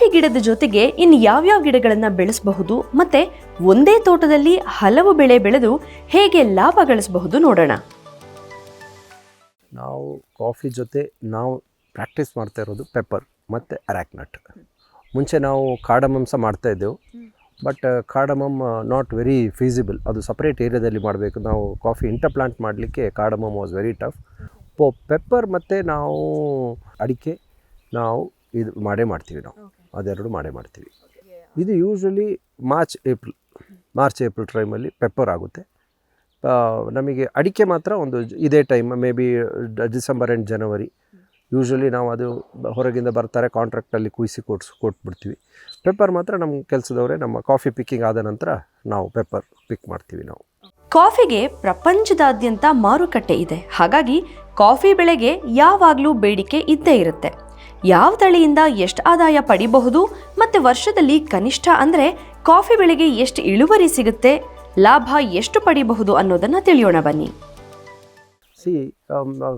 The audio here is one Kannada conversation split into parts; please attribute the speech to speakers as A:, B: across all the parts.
A: ಕಾಫಿ ಗಿಡದ ಜೊತೆಗೆ ಇನ್ನು ಯಾವ್ಯಾವ ಗಿಡಗಳನ್ನ ಬೆಳೆಸಬಹುದು ಮತ್ತೆ ಒಂದೇ ತೋಟದಲ್ಲಿ ಹಲವು ಬೆಳೆ ಬೆಳೆದು ಹೇಗೆ ಲಾಭ ಗಳಿಸಬಹುದು ನೋಡೋಣ.
B: ನಾವು ಕಾಫಿ ಜೊತೆ ನಾವು ಪ್ರಾಕ್ಟೀಸ್ ಮಾಡ್ತಾ ಇರೋದು ಪೆಪ್ಪರ್ ಮತ್ತು ಅರಾಕ್ನಟ್. ಮುಂಚೆ ನಾವು ಕಾಡಮಂಸ ಸಹ ಮಾಡ್ತಾ ಇದ್ದೆವು. But cardamom not very feasible ಅದು ಸಪ್ರೇಟ್ ಏರಿಯಾದಲ್ಲಿ ಮಾಡಬೇಕು. ನಾವು ಕಾಫಿ ಇಂಟರ್ಪ್ಲಾಂಟ್ ಮಾಡಲಿಕ್ಕೆ ಕಾಡಮಮ್ ವಾಸ್ ವೆರಿ ಟಫ್ ಪೊ ಪೆಪ್ಪರ್ ಮತ್ತು ನಾವು ಅಡಿಕೆ ನಾವು ಇದು ಮಾಡೇ ಮಾಡ್ತೀವಿ ನಾವು. ಅದೆರಡು ಮಾಡೇ ಮಾಡ್ತೀವಿ. ಇದು usually March April March April ಟೈಮಲ್ಲಿ ಪೆಪ್ಪರ್ ಆಗುತ್ತೆ. ನಮಗೆ ಅಡಿಕೆ ಮಾತ್ರ ಒಂದು ಇದೇ time may be December and January usually ನಾವು ಅದು ಬ- ಹೊರಗಿಂದ ಬರ್ತಾರೆ ಕಾಂಟ್ರಾಕ್ಟಲ್ಲಿ ಕುಯಿಸಿ ಕೊಡ್ಸಿ ಕೊಟ್ಬಿಡ್ತೀವಿ. ಪೆಪ್ಪರ್ ಮಾತ್ರ ನಮ್ಮ ಕೆಲಸದವರೇ ನಮ್ಮ ಕಾಫಿ ಪಿಕ್ಕಿಂಗ್ ಆದ ನಂತರ ನಾವು ಪೆಪ್ಪರ್ ಪಿಕ್ ಮಾಡ್ತೀವಿ ನಾವು.
A: ಕಾಫಿಗೆ ಪ್ರಪಂಚದಾದ್ಯಂತ ಮಾರುಕಟ್ಟೆ ಇದೆ. ಹಾಗಾಗಿ ಕಾಫಿ ಬೆಳೆಗೆ ಯಾವಾಗಲೂ ಬೇಡಿಕೆ ಇದ್ದೇ ಇರುತ್ತೆ. ಯಾವ ತಳಿಯಿಂದ ಎಷ್ಟು ಆದಾಯ ಪಡಿಬಹುದು ಮತ್ತೆ ವರ್ಷದಲ್ಲಿ ಕನಿಷ್ಠ ಅಂದ್ರೆ ಕಾಫಿ ಬೆಳೆಗೆ ಎಷ್ಟು ಇಳುವರಿ ಸಿಗುತ್ತೆ, ಲಾಭ ಎಷ್ಟು ಪಡಿಬಹುದು ಅನ್ನೋದನ್ನ ತಿಳಿಯೋಣ ಬನ್ನಿ.
B: ಸಿ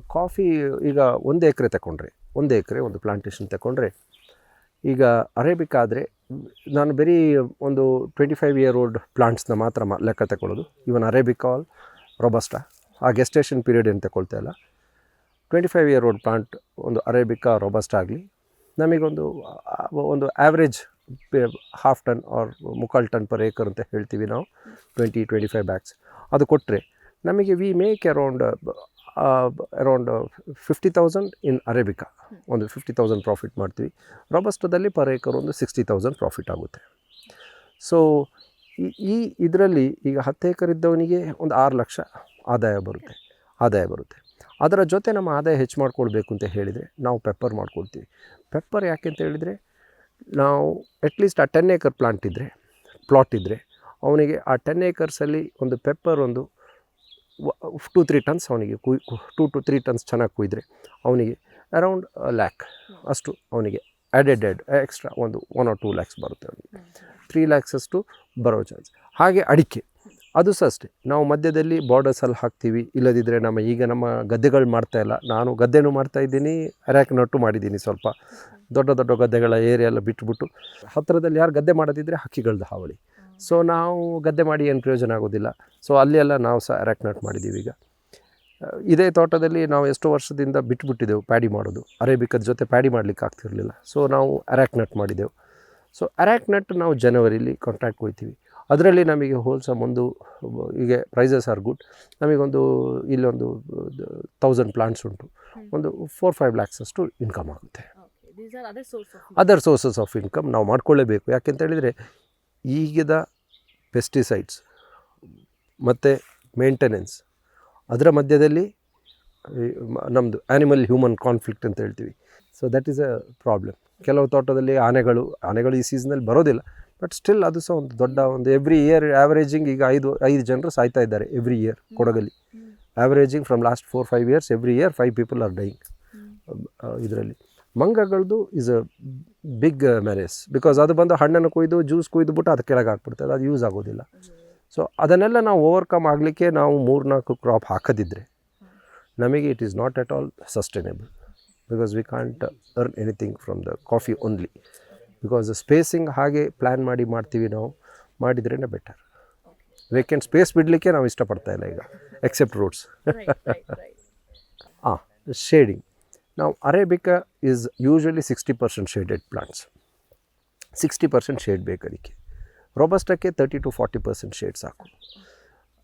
B: ಕಾಫಿ ಈಗ ಒಂದು ಎಕರೆ ತಗೊಂಡ್ರೆ ಒಂದು ಎಕರೆ ಒಂದು ಪ್ಲಾಂಟೇಶನ್ ತಗೊಂಡ್ರೆ ಈಗ ಅರೇಬಿಕ್ ಆದರೆ ನಾನು ಬರೀ ಒಂದು ಟ್ವೆಂಟಿ ಫೈವ್ ಇಯರ್ ಓಲ್ಡ್ ಪ್ಲಾಂಟ್ಸ್ನ ಮಾತ್ರ ಲೆಕ್ಕ ತಗೊಳ್ಳೋದು ಇವನ್ ಆಲ್ ರೊಬಸ್ಟಾ ಆ. ಗೆಸ್ಟೇಷನ್ ಪೀರಿಯಡ್ ಏನು ತಗೊಳ್ತಾ ಇಲ್ಲ. Twenty five year old plant ಒಂದು ಅರೇಬಿಕಾ ರೋಬಸ್ಟ್ ಆಗಲಿ, ನಮಗೊಂದು ಒಂದು ಆ್ಯಾವ್ರೇಜ್ ಹಾಫ್ ಟನ್ ಆರ್ ಮುಕ್ಕಾಲು ಟನ್ ಪರ್ ಏಕರ್ ಅಂತ ಹೇಳ್ತೀವಿ ನಾವು ಟ್ವೆಂಟಿ ಟ್ವೆಂಟಿ ಫೈವ್ ಬ್ಯಾಗ್ಸ್ ಅದು ಕೊಟ್ಟರೆ ನಮಗೆ we make around around fifty thousand in arabica ಒಂದು ಫಿಫ್ಟಿ ತೌಸಂಡ್ ಪ್ರಾಫಿಟ್ ಮಾಡ್ತೀವಿ. ರೊಬಸ್ಟದಲ್ಲಿ ಪರ್ ಏಕರ್ ಒಂದು ಸಿಕ್ಸ್ಟಿ ತೌಸಂಡ್ ಪ್ರಾಫಿಟ್ ಆಗುತ್ತೆ. ಸೊ ಈ ಇದರಲ್ಲಿ ಈಗ ಹತ್ತು ಏಕರ್ ಇದ್ದವನಿಗೆ ಒಂದು ಆರು ಲಕ್ಷ ಆದಾಯ ಬರುತ್ತೆ ಆದಾಯ ಬರುತ್ತೆ. ಅದರ ಜೊತೆ ನಮ್ಮ ಆದಾಯ ಹೆಚ್ಚು ಮಾಡ್ಕೊಳ್ಬೇಕು ಅಂತ ಹೇಳಿದರೆ ನಾವು ಪೆಪ್ಪರ್ ಮಾಡ್ಕೊಳ್ತೀವಿ. ಪೆಪ್ಪರ್ ಯಾಕೆ ಅಂತ ಹೇಳಿದರೆ ನಾವು ಅಟ್ಲೀಸ್ಟ್ ಆ ಟೆನ್ ಏಕರ್ ಪ್ಲಾಂಟ್ ಇದ್ದರೆ ಪ್ಲಾಟ್ ಇದ್ದರೆ ಅವನಿಗೆ ಆ ಟೆನ್ ಏಕರ್ಸಲ್ಲಿ ಒಂದು ಪೆಪ್ಪರ್ ಒಂದು ಟೂ ತ್ರೀ ಟನ್ಸ್ ಅವನಿಗೆ ಕುಯ್ ಟೂ ಟು ತ್ರೀ ಟನ್ಸ್ ಚೆನ್ನಾಗಿ ಕುಯ್ದರೆ ಅವನಿಗೆ ಅರೌಂಡ್ ಲ್ಯಾಕ್ ಅಷ್ಟು ಅವನಿಗೆ ಆ್ಯಡೆಡ್ ಎಡ್ ಎಕ್ಸ್ಟ್ರಾ ಒಂದು ಒನ್ ಆರ್ ಟೂ ಲ್ಯಾಕ್ಸ್ ಬರುತ್ತೆ ಅವನಿಗೆ. ತ್ರೀ ಲ್ಯಾಕ್ಸಷ್ಟು ಬರೋ ಚಾನ್ಸ್ ಹಾಗೆ ಅಡಿಕೆ. ಅದು ಸಹ ಅಷ್ಟೇ. ನಾವು ಮಧ್ಯದಲ್ಲಿ ಬಾರ್ಡರ್ಸಲ್ಲಿ ಹಾಕ್ತೀವಿ. ಇಲ್ಲದಿದ್ದರೆ ನಮ್ಮ ಈಗ ನಮ್ಮ ಗದ್ದೆಗಳು ಮಾಡ್ತಾ ಇಲ್ಲ. ನಾನು ಗದ್ದೆನೂ ಮಾಡ್ತಾ ಇದ್ದೀನಿ ಅರ್ಯಾಕ್ ನಟ್ಟು ಮಾಡಿದ್ದೀನಿ ಸ್ವಲ್ಪ. ದೊಡ್ಡ ದೊಡ್ಡ ಗದ್ದೆಗಳ ಏರಿಯಾ ಎಲ್ಲ ಬಿಟ್ಬಿಟ್ಟು ಹತ್ತಿರದಲ್ಲಿ ಯಾರು ಗದ್ದೆ ಮಾಡೋದಿದ್ದರೆ ಹಕ್ಕಿಗಳದ್ದು ಹಾವಳಿ. ಸೊ ನಾವು ಗದ್ದೆ ಮಾಡಿ ಏನು ಪ್ರಯೋಜನ ಆಗೋದಿಲ್ಲ. ಸೊ ಅಲ್ಲಿ ಎಲ್ಲ ನಾವು ಸಹ ಅರ್ಯಾಕ್ ನಟ್ ಮಾಡಿದ್ದೀವಿ ಈಗ. ಇದೇ ತೋಟದಲ್ಲಿ ನಾವು ಎಷ್ಟೋ ವರ್ಷದಿಂದ ಬಿಟ್ಬಿಟ್ಟಿದ್ದೆವು ಪ್ಯಾಡಿ ಮಾಡೋದು. ಅರೇಬಿಕದ ಜೊತೆ ಪ್ಯಾಡಿ ಮಾಡಲಿಕ್ಕೆ ಆಗ್ತಿರಲಿಲ್ಲ. ಸೊ ನಾವು ಅರ್ಯಾಕ್ ನಟ್ ಮಾಡಿದೆವು ಸೊ ಅರ್ಯಾಕ್ ನಟ್ ನಾವು ಜನವರಿಲಿ ಕಾಂಟ್ರಾಕ್ಟ್ ಕೊಯ್ತೀವಿ ಅದರಲ್ಲಿ ನಮಗೆ ಹೋಲ್ಸಮ್ ಒಂದು ಹೀಗೆ ಪ್ರೈಸಸ್ ಆರ್ ಗುಡ್ ನಮಗೊಂದು ಇಲ್ಲೊಂದು ತೌಸಂಡ್ ಪ್ಲಾಂಟ್ಸ್ ಉಂಟು. ಒಂದು ಫೋರ್ ಫೈವ್ ಲ್ಯಾಕ್ಸ್ ಅಷ್ಟು ಇನ್ಕಮ್ ಆಗುತ್ತೆ. ಅದರ್ ಸೋರ್ಸಸ್ ಆಫ್ ಇನ್ಕಮ್ ನಾವು ಮಾಡ್ಕೊಳ್ಳೇಬೇಕು. ಯಾಕೆಂತ ಹೇಳಿದರೆ ಈಗಿದ ಪೆಸ್ಟಿಸೈಡ್ಸ್ ಮತ್ತು ಮೇಂಟೆನೆನ್ಸ್ ಅದರ ಮಧ್ಯದಲ್ಲಿ ನಮ್ಮದು ಆ್ಯನಿಮಲ್ ಹ್ಯೂಮನ್ ಕಾನ್ಫ್ಲಿಕ್ಟ್ ಅಂತ ಹೇಳ್ತೀವಿ. So that is a problem ಕೆಲವು ತೋಟದಲ್ಲಿ ಆನೆಗಳು ಆನೆಗಳು ಈ ಸೀಸನಲ್ಲಿ ಬರೋದಿಲ್ಲ. ಬಟ್ ಸ್ಟಿಲ್ ಅದು ಸಹ ಒಂದು ದೊಡ್ಡ ಒಂದು ಎವ್ರಿ ಇಯರ್ ಆ್ಯಾವ್ರೇಜಿಂಗ್ ಈಗ ಐದು ಐದು ಜನರು ಸಾಯ್ತಾ ಇದ್ದಾರೆ every year ಕೊಡಗಲ್ಲಿ. Averaging from last four five years every year five people are dying ಇದರಲ್ಲಿ. ಮಂಗಗಳದ್ದು is a big marriage because ಅದು ಬಂದು ಹಣ್ಣನ್ನು ಕೊಯ್ದು ಜ್ಯೂಸ್ ಕೊಯ್ದುಬಿಟ್ಟು ಅದು ಕೆಳಗೆ ಹಾಕ್ಬಿಡ್ತದೆ ಅದು ಯೂಸ್ ಆಗೋದಿಲ್ಲ. ಸೊ ಅದನ್ನೆಲ್ಲ ನಾವು ಓವರ್ಕಮ್ ಆಗಲಿಕ್ಕೆ ನಾವು ಮೂರ್ನಾಲ್ಕು ಕ್ರಾಪ್ ಹಾಕದಿದ್ದರೆ ನಮಗೆ it is not at all sustainable because we can't earn anything from the coffee only because spacing ಹಾಗೆ ಪ್ಲ್ಯಾನ್ ಮಾಡಿ ಮಾಡ್ತೀವಿ ನಾವು ಮಾಡಿದ್ರೇ ಬೆಟರ್ ವೇಕೆಂಟ್ ಸ್ಪೇಸ್ ಬಿಡಲಿಕ್ಕೆ ನಾವು ಇಷ್ಟಪಡ್ತಾ ಇಲ್ಲ ಈಗ ಎಕ್ಸೆಪ್ಟ್ ರೂಟ್ಸ್ ಹಾಂ ಶೇಡಿಂಗ್ ನಾವು arabica is usually sixty percent shaded plants sixty percent shade ಬೇಕು ಅದಕ್ಕೆ. ರೊಬಸ್ಟಕ್ಕೆ thirty to forty percent shade ಸಾಕು.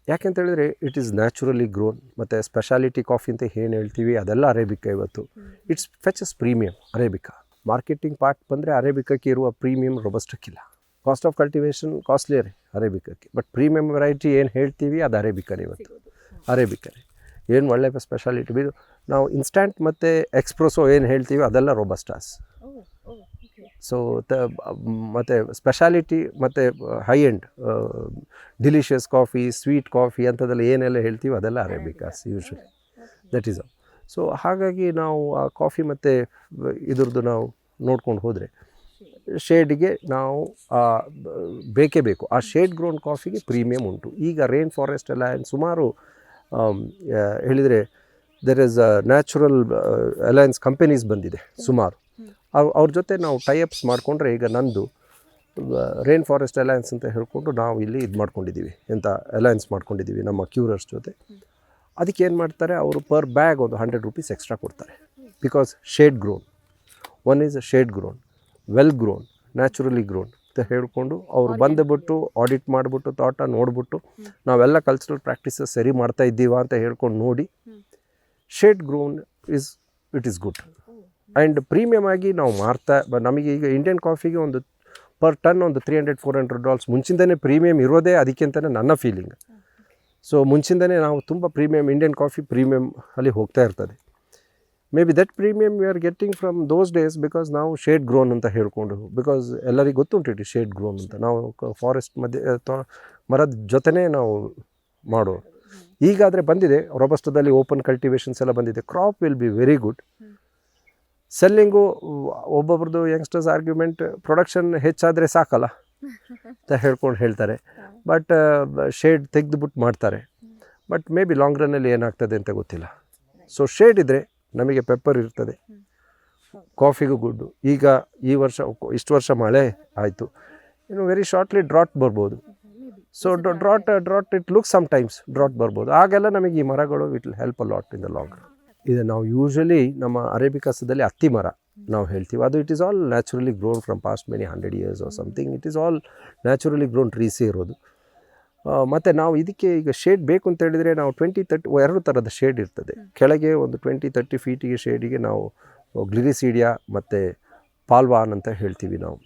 B: ಯಾಕೆಂತ ಹೇಳಿದ್ರೆ ಇಟ್ ಈಸ್ ನ್ಯಾಚುರಲಿ ಗ್ರೋನ್ ಮತ್ತು ಸ್ಪೆಷಾಲಿಟಿ ಕಾಫಿ ಅಂತ ಏನು ಹೇಳ್ತೀವಿ ಅದೆಲ್ಲ ಅರೇಬಿಕಾ ಇವತ್ತು. It's fetches premium arabica marketing part ಬಂದರೆ ಅರೇಬಿಕಕ್ಕೆ ಇರುವ ಪ್ರೀಮಿಯಂ ರೊಬಸ್ಟಕ್ಕಿಲ್ಲ. ಕಾಸ್ಟ್ ಆಫ್ ಕಲ್ಟಿವೇಷನ್ ಕಾಸ್ಟ್ಲಿಯರೇ ಅರೇಬಿಕಕ್ಕೆ. ಬಟ್ ಪ್ರೀಮಿಯಂ ವೆರೈಟಿ ಏನು ಹೇಳ್ತೀವಿ ಅದು ಅರೇಬಿಕನೇ ಇವತ್ತು. ಅರೇಬಿಕನೇ ಏನು ಒಳ್ಳೆಯ ಸ್ಪೆಷಾಲಿಟಿ ಬಿ ನಾವು ಇನ್ಸ್ಟ್ಯಾಂಟ್ ಮತ್ತು ಎಕ್ಸ್ಪ್ರೆಸೋ ಏನು ಹೇಳ್ತೀವಿ ಅದೆಲ್ಲ ರೊಬಸ್ಟಾಸ್. ಸೊ ತ ಮತ್ತು ಸ್ಪೆಷಾಲಿಟಿ ಮತ್ತು high end delicious coffee sweet coffee ಅಂಥದ್ದೆಲ್ಲ ಏನೆಲ್ಲ ಹೇಳ್ತೀವಿ ಅದೆಲ್ಲ arabicas usually that is so ಹಾಗಾಗಿ ನಾವು ಆ ಕಾಫಿ ಮತ್ತು ಇದ್ರದ್ದು ನಾವು ನೋಡ್ಕೊಂಡು ಹೋದರೆ ಶೇಡಿಗೆ ನಾವು ಬೇಕೇ ಬೇಕು. ಆ ಶೇಡ್ ಗ್ರೋನ್ ಕಾಫಿಗೆ ಪ್ರೀಮಿಯಮ್ ಉಂಟು. ಈಗ ರೈನ್ ಫಾರೆಸ್ಟ್ ಅಲಯನ್ಸ್ ಸುಮಾರು ಹೇಳಿದರೆ there is natural alliance companies ಬಂದಿದೆ ಸುಮಾರು. ಅವ್ರು ಅವ್ರ ಜೊತೆ ನಾವು ಟೈಅಪ್ಸ್ ಮಾಡಿಕೊಂಡ್ರೆ ಈಗ ನಂದು ರೈನ್ ಫಾರೆಸ್ಟ್ ಅಲಯನ್ಸ್ ಅಂತ ಹೇಳಿಕೊಂಡು ನಾವು ಇಲ್ಲಿ ಇದು ಮಾಡ್ಕೊಂಡಿದ್ದೀವಿ ಎಂಥ ಅಲಯನ್ಸ್ ಮಾಡ್ಕೊಂಡಿದ್ದೀವಿ ನಮ್ಮ ಕ್ಯೂರರ್ಸ್ ಜೊತೆ. ಅದಕ್ಕೆ ಏನು ಮಾಡ್ತಾರೆ, ಅವರು ಪರ್ ಬ್ಯಾಗ್ ಒಂದು ಹಂಡ್ರೆಡ್ ರುಪೀಸ್ ಎಕ್ಸ್ಟ್ರಾ ಕೊಡ್ತಾರೆ. Because shade grown one is a shade grown well grown naturally grown ಅಂತ ಹೇಳಿಕೊಂಡು ಅವ್ರು ಬಂದುಬಿಟ್ಟು ಆಡಿಟ್ ಮಾಡಿಬಿಟ್ಟು ತೋಟ ನೋಡಿಬಿಟ್ಟು ನಾವೆಲ್ಲ ಕಲ್ಚರಲ್ ಪ್ರಾಕ್ಟೀಸಸ್ ಸರಿ ಮಾಡ್ತಾ ಇದ್ದೀವಾ ಅಂತ ಹೇಳ್ಕೊಂಡು ನೋಡಿ shade grown is it is good and premium ಆಗಿ ನಾವು ಮಾರ್ತಾ ಬ- ನಮಗೆ ಈಗ ಇಂಡಿಯನ್ ಕಾಫಿಗೆ ಒಂದು ಪರ್ ಟನ್ ಒಂದು three hundred four hundred dollars ಮುಂಚಿಂದನೇ premium ಇರೋದೇ ಅದಕ್ಕಿಂತನೇ ನನ್ನ ಫೀಲಿಂಗ್ ಸೊ ಮುಂಚಿಂದನೇ ನಾವು ತುಂಬ ಪ್ರೀಮಿಯಮ್ ಇಂಡಿಯನ್ ಕಾಫಿ ಪ್ರೀಮಿಯಮ್ ಅಲ್ಲಿ ಹೋಗ್ತಾ ಇರ್ತದೆ. May be that premium you are getting from those days because ನಾವು ಶೇಡ್ ಗ್ರೋನ್ ಅಂತ ಹೇಳ್ಕೊಂಡು ಬಿಕಾಸ್ ಎಲ್ಲರಿಗೂ ಗೊತ್ತುಂಟು ಶೇಡ್ ಗ್ರೋನ್ ಅಂತ. ನಾವು ಫಾರೆಸ್ಟ್ ಮಧ್ಯೆ ಮರದ ಜೊತೆನೇ ನಾವು ಮಾಡೋ ಈಗಾದರೆ ಬಂದಿದೆ ರೊಬಸ್ಟದಲ್ಲಿ ಓಪನ್ ಕಲ್ಟಿವೇಶನ್ಸ್ ಎಲ್ಲ ಬಂದಿದೆ. Crop will be very good selling ಒಬ್ಬೊಬ್ರದ್ದು youngsters argument production ಹೆಚ್ಚಾದರೆ ಸಾಕಲ್ಲ ಅಂತ ಹೇಳ್ಕೊಂಡು ಹೇಳ್ತಾರೆ. ಬಟ್ ಶೇಡ್ ತೆಗೆದುಬಿಟ್ಟು ಮಾಡ್ತಾರೆ. ಬಟ್ ಮೇ ಬಿ ಲಾಂಗ್ ರನ್ನಲ್ಲಿ ಏನಾಗ್ತದೆ ಅಂತ ಗೊತ್ತಿಲ್ಲ. ಸೊ ಶೇಡ್ ಇದ್ದರೆ ನಮಗೆ ಪೆಪ್ಪರ್ ಇರ್ತದೆ. ಕಾಫಿಗೂ ಗುಡ್ಡು ಈಗ ಈ ವರ್ಷ ಇಷ್ಟು ವರ್ಷ ಮಳೆ ಆಯಿತು. ಇನ್ನು ವೆರಿ ಶಾರ್ಟ್ಲಿ ಡ್ರಾಟ್ ಬರ್ಬೋದು. So drought drought it look some times drought ಬರ್ಬೋದು. ಆಗೆಲ್ಲ ನಮಗೆ ಈ ಮರಗಳು it will help a lot in the long ಇದು ನಾವು ಯೂಶ್ವಲಿ ನಮ್ಮ ಅರೇಬಿಕಾಸದಲ್ಲಿ ಅತ್ತಿ ಮರ ನಾವು ಹೇಳ್ತೀವಿ. ಅದು it is all naturally grown from past many hundred years or something it is all naturally grown ಟ್ರೀಸೇ ಇರೋದು. ಮತ್ತು ನಾವು ಇದಕ್ಕೆ ಈಗ ಶೇಡ್ ಬೇಕು ಅಂತ ಹೇಳಿದರೆ ನಾವು ಟ್ವೆಂಟಿ ತರ್ಟಿ ಎರಡು ಥರದ ಶೇಡ್ ಇರ್ತದೆ. ಕೆಳಗೆ ಒಂದು ಟ್ವೆಂಟಿ ತರ್ಟಿ ಫೀಟಿಗೆ ಶೇಡಿಗೆ ನಾವು ಗ್ಲಿರಿಸೀಡಿಯಾ ಮತ್ತು ಪಾಲ್ವಾನ್ ಅಂತ ಹೇಳ್ತೀವಿ ನಾವು.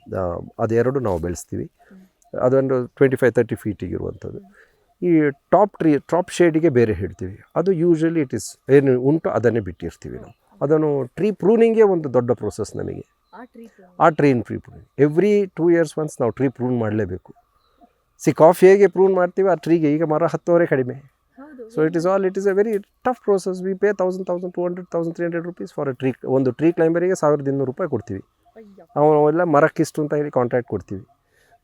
B: ಅದೆರಡು ನಾವು ಬೆಳೆಸ್ತೀವಿ. ಅದೊಂದು ಟ್ವೆಂಟಿ ಫೈವ್ ತರ್ಟಿ ಫೀಟಿಗೆ ಇರುವಂಥದ್ದು. ಈ ಟಾಪ್ ಟ್ರೀ ಟಾಪ್ ಶೇಡಿಗೆ ಬೇರೆ ಹೇಳ್ತೀವಿ. ಅದು ಯೂಶ್ವಲಿ ಇಟ್ ಇಸ್ ಏನು ಉಂಟು ಅದನ್ನೇ ಬಿಟ್ಟಿರ್ತೀವಿ ನಾವು. ಅದನ್ನು ಟ್ರೀ ಪ್ರೂನಿಂಗೇ ಒಂದು ದೊಡ್ಡ ಪ್ರೋಸೆಸ್ ನಮಗೆ. ಆ ಟ್ರೀನ್ tree pruning every two years once ನಾವು ಟ್ರೀ ಪ್ರೂನ್ ಮಾಡಲೇಬೇಕು. ಸಿ ಕಾಫಿ ಹೇಗೆ ಪ್ರೂವ್ ಮಾಡ್ತೀವಿ ಆ ಟ್ರೀಗೆ ಈಗ ಮರ ಹತ್ತುವರೆ ಕಡಿಮೆ. So it is all it is a very tough process we pay thousand thousand two hundred thousand three hundred rupees for a tree ಒಂದು ಟ್ರೀ ಕ್ಲೈಂಬರಿಗೆ ಸಾವಿರದ ಇನ್ನೂರು ರೂಪಾಯಿ ಕೊಡ್ತೀವಿ. ಅವೆಲ್ಲ ಮರಕ್ಕಿಷ್ಟು ಅಂತ ಹೇಳಿ ಕಾಂಟ್ರಾಕ್ಟ್ ಕೊಡ್ತೀವಿ.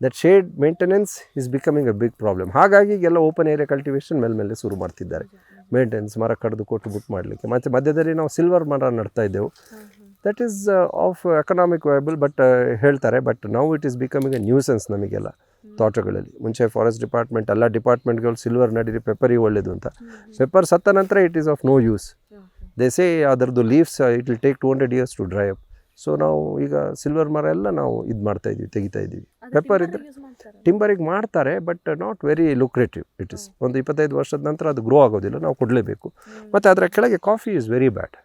B: That shade maintenance is becoming a big problem ಹಾಗಾಗಿ ಎಲ್ಲ ಓಪನ್ ಏರಿಯಾ ಕಲ್ಟಿವೇಷನ್ ಮೇಲೆ ಮೇಲೆ ಶುರು ಮಾಡ್ತಿದ್ದಾರೆ. ಮೇಂಟೆನೆನ್ಸ್ ಮರ ಕಡಿದು ಕೊಟ್ಟು ಬುಕ್ ಮಾಡಲಿಕ್ಕೆ. ಮತ್ತು ಮಧ್ಯದಲ್ಲಿ ನಾವು ಸಿಲ್ವರ್ ಮರ ನಡ್ತಾ ಇದ್ದೆವು. That is of economic viable but ಹೇಳ್ತಾರೆ but now it is becoming a nuisance ನಮಗೆಲ್ಲ. ತೋಟಗಳಲ್ಲಿ. ಮುಂಚೆ ಫಾರೆಸ್ಟ್ ಡಿಪಾರ್ಟ್ಮೆಂಟ್ ಎಲ್ಲ ಡಿಪಾರ್ಟ್ಮೆಂಟ್ಗಳು ಸಿಲ್ವರ್ ನಡೀರಿ ಪೆಪ್ಪರಿಗೆ ಒಳ್ಳೇದು ಅಂತ. ಪೆಪ್ಪರ್ ಸತ್ತ ನಂತರ it is of no use these say ಅದರದ್ದು leaves it will take two hundred years to dry up so ನಾವು ಈಗ ಸಿಲ್ವರ್ ಮರ ಎಲ್ಲ ನಾವು ಇದು ಮಾಡ್ತಾ ಇದ್ದೀವಿ ತೆಗಿತಾ ಇದ್ದೀವಿ. ಪೆಪ್ಪರ್ ಇದ್ದರೆ ಟಿಂಬರಿಗೆ ಮಾಡ್ತಾರೆ? But not very lucrative it is ಒಂದು ಇಪ್ಪತ್ತೈದು ವರ್ಷದ ನಂತರ ಅದು ಗ್ರೋ ಆಗೋದಿಲ್ಲ ನಾವು ಕೊಡಲೇಬೇಕು. ಮತ್ತು ಅದರ ಕೆಳಗೆ coffee is very bad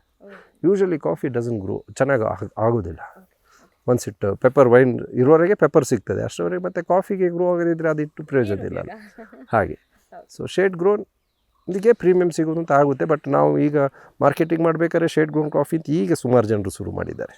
B: usually coffee doesn't grow ಚೆನ್ನಾಗಿ ಆಗೋದಿಲ್ಲ. ಒನ್ಸ್ ಇಟ್ಟು ಪೆಪ್ಪರ್ ವೈನ್ ಇರುವವರೆಗೆ ಪೆಪ್ಪರ್ ಸಿಗ್ತದೆ. ಅಷ್ಟರವರೆಗೆ ಮತ್ತು ಕಾಫಿಗೆ ಗ್ರೋ ಆಗೋದಿದ್ರೆ ಅದು ಇಟ್ಟು ಪ್ರಯೋಜನ ಇಲ್ಲ. ಹಾಗೆ. ಸೊ ಶೇಡ್ ಗ್ರೋನ್ ಇದಕ್ಕೆ ಪ್ರೀಮಿಯಮ್ ಸಿಗೋದು ಅಂತ ಆಗುತ್ತೆ ಬಟ್ ನಾವು ಈಗ ಮಾರ್ಕೆಟಿಂಗ್ ಮಾಡಬೇಕಾದ್ರೆ ಶೇಡ್ ಗ್ರೋನ್ ಕಾಫಿ ಅಂತ ಈಗ ಸುಮಾರು ಜನರು ಶುರು ಮಾಡಿದ್ದಾರೆ.